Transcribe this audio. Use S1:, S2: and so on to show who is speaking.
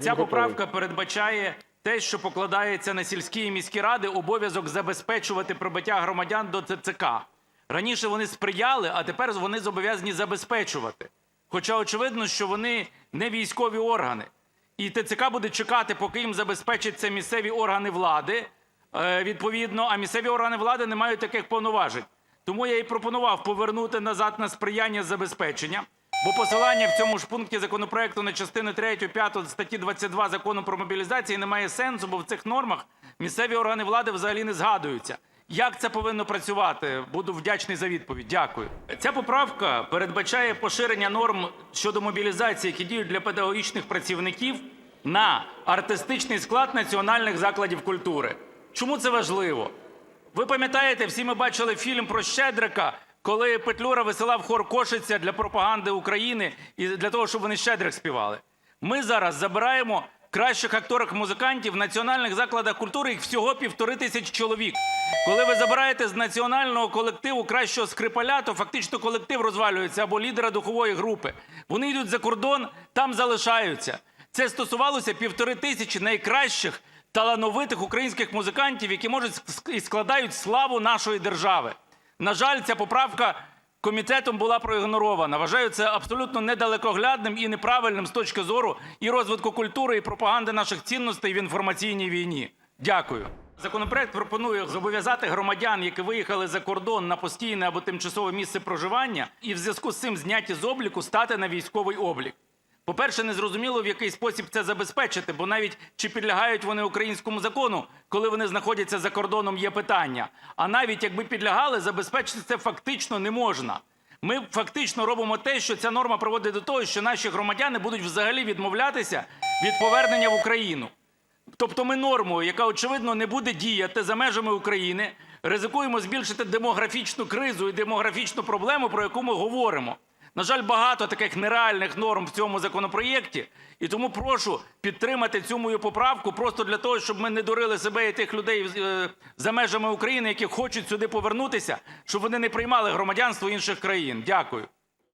S1: Ця поправка передбачає те, що покладається на сільські і міські ради обов'язок забезпечувати прибуття громадян до ТЦК. Раніше вони сприяли, а тепер вони зобов'язані забезпечувати. Хоча очевидно, що вони не військові органи. І ТЦК буде чекати, поки їм забезпечать це місцеві органи влади, е, відповідно, а місцеві органи влади не мають таких повноважень. Тому я і пропонував повернути назад на сприяння забезпечення. Бо посилання в цьому ж пункті законопроекту на частини 3, 5 статті 22 закону про мобілізацію не має сенсу, бо в цих нормах місцеві органи влади взагалі не згадуються. Як це повинно працювати? Буду вдячний за відповідь. Дякую. Ця поправка передбачає поширення норм щодо мобілізації, які діють для педагогічних працівників, на артистичний склад національних закладів культури. Чому це важливо? Ви пам'ятаєте, всі ми бачили фільм про Щедрика, коли Петлюра висилав хор Кошиця для пропаганди України і для того, щоб вони Щедрик співали. Ми зараз забираємо кращих акторок-музикантів в національних закладах культури, їх всього півтори тисячі чоловік. Коли ви забираєте з національного колективу кращого скрипаля, то фактично колектив розвалюється або лідера духової групи. Вони йдуть за кордон, там залишаються. Це стосувалося півтори тисячі найкращих талановитих українських музикантів, які можуть і складають славу нашої держави. На жаль, ця поправка комітетом була проігнорована. Вважаю це абсолютно недалекоглядним і неправильним з точки зору і розвитку культури, і пропаганди наших цінностей в інформаційній війні. Дякую. Законопроект пропонує зобов'язати громадян, які виїхали за кордон на постійне або тимчасове місце проживання, і в зв'язку з цим зняті з обліку стати на військовий облік. По-перше, незрозуміло, в який спосіб це забезпечити, бо навіть чи підлягають вони українському закону, коли вони знаходяться за кордоном, є питання. А навіть якби підлягали, забезпечити це фактично не можна. Ми фактично робимо те, що ця норма приводить до того, що наші громадяни будуть взагалі відмовлятися від повернення в Україну. Тобто ми нормою, яка очевидно не буде діяти за межами України, ризикуємо збільшити демографічну кризу і демографічну проблему, про яку ми говоримо. На жаль, багато таких нереальних норм в цьому законопроєкті, і тому прошу підтримати цю мою поправку просто для того, щоб ми не дурили себе і тих людей е, за межами України, які хочуть сюди повернутися, щоб вони не приймали громадянство інших країн. Дякую.